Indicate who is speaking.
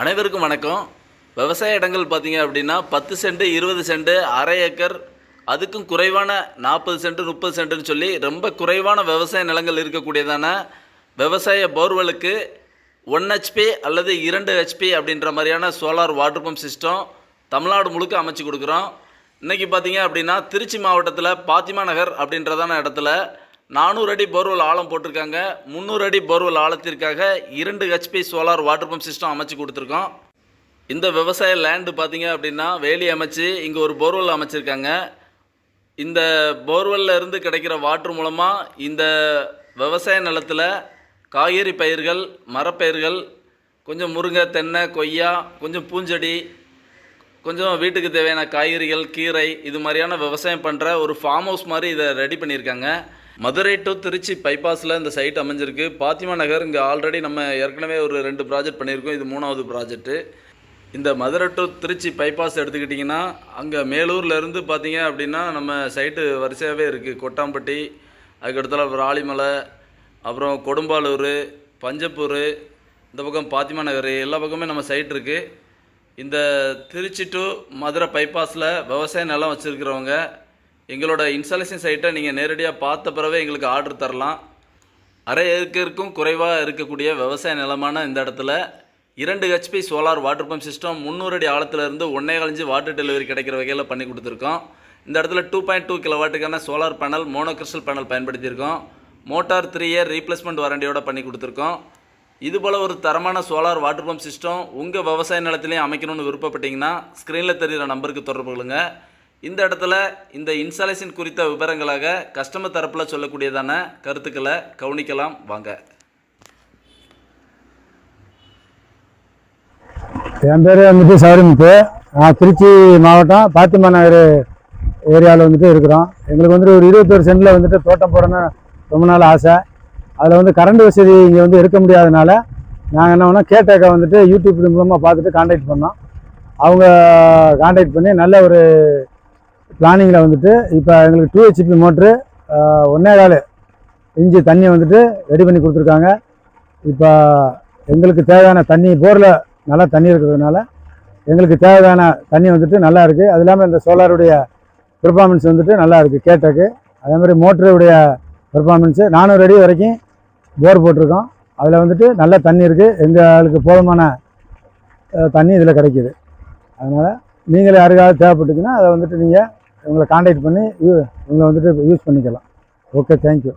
Speaker 1: அனைவருக்கும் வணக்கம். விவசாய இடங்கள் பார்த்தீங்க அப்படின்னா பத்து சென்ட் இருபது சென்ட் அரை ஏக்கர் அதுக்கும் குறைவான நாற்பது சென்ட் முப்பது சென்ட்னு சொல்லி ரொம்ப குறைவான விவசாய நிலங்கள் இருக்கக்கூடியதான விவசாய போர்வெலுக்கு ஒன் ஹெச்பி அல்லது இரண்டு ஹெச்பி அப்படின்ற மாதிரியான solar water pump system Tamil Nadu முழுக்க அமைச்சு கொடுக்குறோம். இன்றைக்கி பார்த்தீங்க அப்படின்னா திருச்சி மாவட்டத்தில் பாத்திமா நகர் அப்படின்றதான இடத்துல நானூறு அடி போர்வெல் ஆழம் போட்டிருக்காங்க. முந்நூறு அடி போர்வெல் ஆழத்திற்காக இரண்டு HP solar water pump system அமைச்சு கொடுத்துருக்கோம். இந்த விவசாய லேண்டு பார்த்தீங்க அப்படின்னா வேலி அமைச்சு இங்கே ஒரு போர்வெல் அமைச்சிருக்காங்க. இந்த போர்வெல்ல இருந்து கிடைக்கிற வாட்டர் மூலமாக இந்த விவசாய நிலத்தில் காய்கறி பயிர்கள் மரப்பயிர்கள் கொஞ்சம் முருங்கை தென்னை கொய்யா கொஞ்சம் பூஞ்செடி கொஞ்சம் வீட்டுக்கு தேவையான காய்கறிகள் கீரை இது மாதிரியான விவசாயம் பண்ணுற ஒரு ஃபார்ம் ஹவுஸ் மாதிரி இதை ரெடி பண்ணியிருக்காங்க. மதுரை டு திருச்சி பைபாஸில் இந்த சைட் அமைஞ்சிருக்கு. பாத்திமா நகர் இங்கே ஆல்ரெடி நம்ம ஏற்கனவே ஒரு ரெண்டு ப்ராஜெக்ட் பண்ணியிருக்கோம். இது மூணாவது ப்ராஜெக்ட்டு இந்த மதுரை டு திருச்சி பைபாஸ் எடுத்துக்கிட்டிங்கன்னா அங்கே மேலூர்ல இருந்து பார்த்தீங்க அப்படின்னா நம்ம சைட்டு வரிசையாகவே இருக்குது கொட்டாம்பட்டி அதுக்கடுத்தால ராளிமலை அப்புறம் கொடும்பாலூர் பஞ்சப்பூர் இந்த பக்கம் பாத்திமா நகர் எல்லா பக்கமே நம்ம சைட் இருக்குது இந்த திருச்சி டு மதுரை பைபாஸில் விவசாய நிலம் வச்சுருக்கிறவங்க எங்களோட இன்ஸ்டாலேஷன் சைட்டை நீங்கள் நேரடியாக பார்த்த பிறவே எங்களுக்கு ஆர்டர் தரலாம். அரை ஏக்கருக்கும் குறைவாக இருக்கக்கூடிய விவசாய நிலமான இந்த இடத்துல இரண்டு HP solar water pump system முந்நூறு அடி ஆழத்துலேருந்து ஒன்றே கழிஞ்சு வாட்டர் டெலிவரி கிடைக்கிற வகையில் பண்ணி கொடுத்துருக்கோம். இந்த இடத்துல டூ பாயிண்ட் டூ கிலோ வாட்டுக்கான சோலார் பேனல் மோனோக்ரிஸ்டல் பேனல் பயன்படுத்தியிருக்கோம். மோட்டார் த்ரீ இயர் ரீப்ளேஸ்மெண்ட் வாரண்டியோட பண்ணி கொடுத்துருக்கோம். இது போல் ஒரு தரமான சோலார் வாட்டர் பம்ப் சிஸ்டம் உங்கள் விவசாய நிலத்திலையும் அமைக்கணும்னு விருப்பப்பட்டீங்கன்னா ஸ்க்ரீனில் தெரிகிற நம்பருக்கு தொடர்பு கொள்ளுங்கள் இந்த இடத்துல இந்த இன்ஸ்டாலேஷன் குறித்த விவரங்களாக கஸ்டமர் தரப்பில் சொல்லக்கூடியதான கருத்துக்களை கவனிக்கலாம். வாங்க.
Speaker 2: என் பேர் வந்துட்டு சௌரிமுத்து நான் திருச்சி மாவட்டம் பாத்திமா நகர் ஏரியாவில் வந்துட்டு இருக்கிறோம். எங்களுக்கு வந்துட்டு ஒரு இருபத்தொரு சென்டில் வந்துட்டு தோட்டம் போடணும்னு ரொம்ப நாள் ஆசை. அதில் வந்து கரண்ட் வசதி இங்கே வந்து இருக்க முடியாதனால நாங்கள் என்ன பண்ணோம் கேட்டேக்கா வந்துட்டு யூடியூப் மூலமாக பார்த்துட்டு காண்டாக்ட் பண்ணோம். அவங்க கான்டாக்ட் பண்ணி நல்ல ஒரு பிளானிங்கில் வந்துட்டு இப்போ எங்களுக்கு டூ ஹெச்பி மோட்ரு ஒன்றே கால். இஞ்சி தண்ணி வந்துட்டு ரெடி பண்ணி கொடுத்துருக்காங்க. இப்போ எங்களுக்கு தேவையான தண்ணி போரில் நல்லா தண்ணி இருக்கிறதுனால எங்களுக்கு தேவையான தண்ணி வந்துட்டு நல்லா இருக்குது அது இல்லாமல் இந்த சோலாருடைய பெர்ஃபார்மன்ஸ் வந்துட்டு நல்லா இருக்குது கேட்டக்கு அதே மாதிரி மோட்டருடைய பெர்ஃபார்மன்ஸு நானூறு அடி வரைக்கும் போர் போட்டிருக்கோம். அதில் வந்துட்டு நல்ல தண்ணி இருக்குது எங்களுக்கு போதுமான தண்ணி இதில் கிடைக்கிது. அதனால் நீங்களே யாருக்காவது தேவைப்பட்டுச்சுன்னா அதை வந்துட்டு நீங்கள் உங்களை காண்டாக்ட் பண்ணி யூ உங்களை வந்துட்டு யூஸ் பண்ணிக்கலாம். Okay thank you